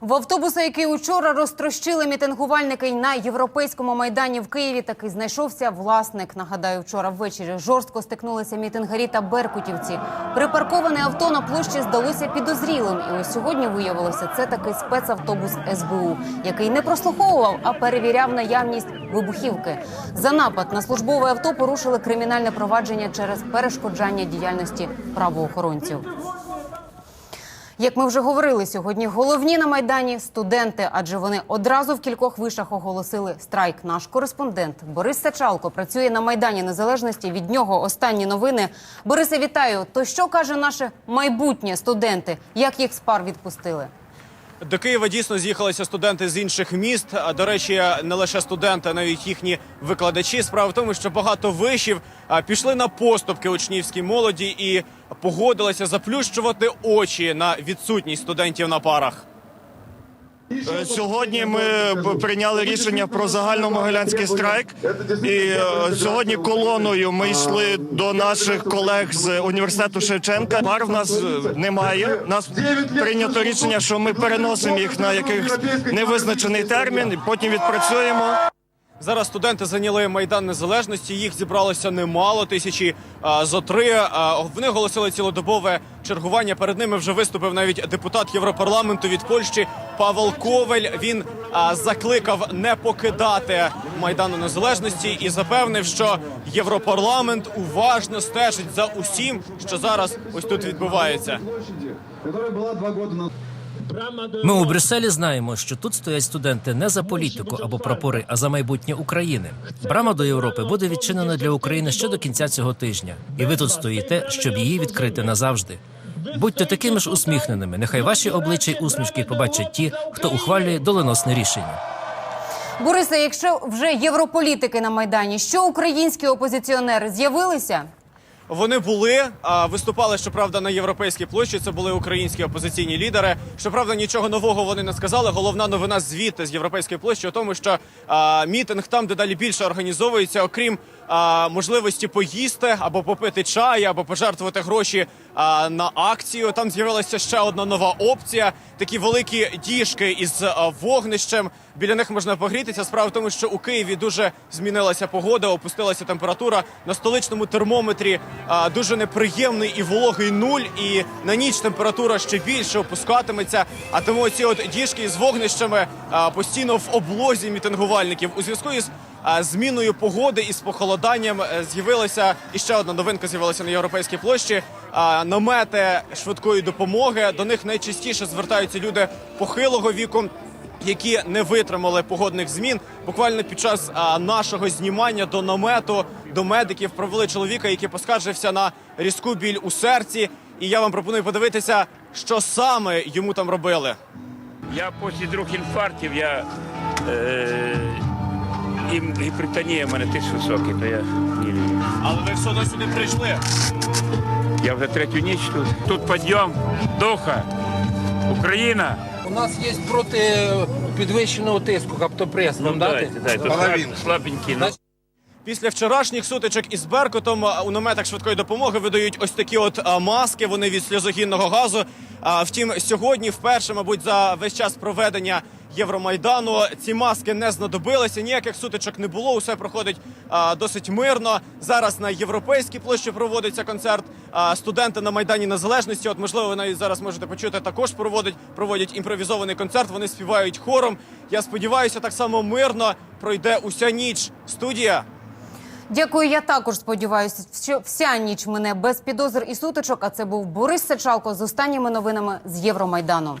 В автобуса, який учора розтрощили мітингувальники на європейському майдані в Києві, таки знайшовся власник. Нагадаю, вчора ввечері жорстко стикнулися мітингарі та беркутівці. Припарковане авто на площі здалося підозрілим. І ось сьогодні виявилося, це такий спецавтобус СБУ, який не прослуховував, а перевіряв наявність вибухівки. За напад на службове авто порушили кримінальне провадження через перешкоджання діяльності правоохоронців. Як ми вже говорили сьогодні, головні на майдані студенти, адже вони одразу в кількох вишах оголосили страйк. Наш кореспондент Борис Сачалко працює на майдані Незалежності. Від нього останні новини. Борисе, вітаю. То що каже наше майбутнє студенти? Як їх з пар відпустили? До Києва дійсно з'їхалися студенти з інших міст. До речі, не лише студенти, а навіть їхні викладачі. Справа в тому, що багато вишів пішли на поступки учнівській молоді і погодилися заплющувати очі на відсутність студентів на парах. Е, Сьогодні ми прийняли рішення про загальномогилянський страйк. І е, сьогодні колоною ми йшли до наших колег з університету Шевченка. Пар в нас е, немає. Нас прийнято рішення, що ми переносимо їх на якийсь невизначений термін, і потім відпрацюємо. Зараз студенти зайняли майдан незалежності. Їх зібралося немало, тисячі а, зо три. А, Вони оголосили цілодобове чергування. Перед ними вже виступив навіть депутат Європарламенту від Польщі Павел Ковель. Він а, закликав не покидати майдану незалежності і запевнив, що Європарламент уважно стежить за усім, що зараз ось тут відбувається. Ми у Брюсселі знаємо, що тут стоять студенти не за політику або прапори, а за майбутнє України. Брама до Європи буде відчинена для України ще до кінця цього тижня, і ви тут стоїте, щоб її відкрити назавжди. Будьте такими ж усміхненими. Нехай ваші обличчя й усмішки побачать ті, хто ухвалює доленосне рішення. Борисе, якщо вже європолітики на майдані, що українські опозиціонери з'явилися? Вони були виступали, щоправда, на європейській площі. Це були українські опозиційні лідери. Щоправда, нічого нового вони не сказали. Головна новина звідти з європейської площі у тому, що мітинг там дедалі більше організовується, окрім можливості поїсти або попити чай, або пожертвувати гроші на акцію. Там з'явилася ще одна нова опція: такі великі діжки із вогнищем. Біля них можна погрітися. Справа в тому, що у Києві дуже змінилася погода, опустилася температура на столичному термометрі. Дуже неприємний і вологий нуль. І на ніч температура ще більше опускатиметься. А тому ці от діжки з вогнищами постійно в облозі мітингувальників у зв'язку із зміною погоди і з похолоданням е, з'явилася і ще одна новинка з'явилася на європейській площі. Намети швидкої допомоги до них найчастіше звертаються люди похилого віку які не витримали погодних змін. Буквально під час а, нашого знімання до намету до медиків провели чоловіка, який поскаржився на різку біль у серці. І я вам пропоную подивитися, що саме йому там робили. Я після двох інфарктів, я е, і гіпертонія в мене тиск високий, то я не лію. Але ви все одно сюди прийшли. Я вже третю ніч тут. Тут підйом, духа, Україна. У нас є проти підвищеного тиску каптопрес. Вам дати? дайте, дайте. Слаб- Слабенький. ну. Після вчорашніх сутичок із Беркутом а, у наметах швидкої допомоги видають ось такі от а, маски. Вони від сльозогінного газу. А, втім, сьогодні, вперше, мабуть, за весь час проведення Євромайдану ці маски не знадобилися. Ніяких сутичок не було. Усе проходить а, досить мирно. Зараз на європейській площі проводиться концерт. А, студенти на майдані Незалежності. От можливо, ви навіть зараз можете почути. Також проводять проводять імпровізований концерт. Вони співають хором. Я сподіваюся, так само мирно пройде уся ніч. Студія. Дякую. Я також сподіваюся, що вся ніч мене без підозр і сутичок. А це був Борис Сачалко з останніми новинами з Євромайдану.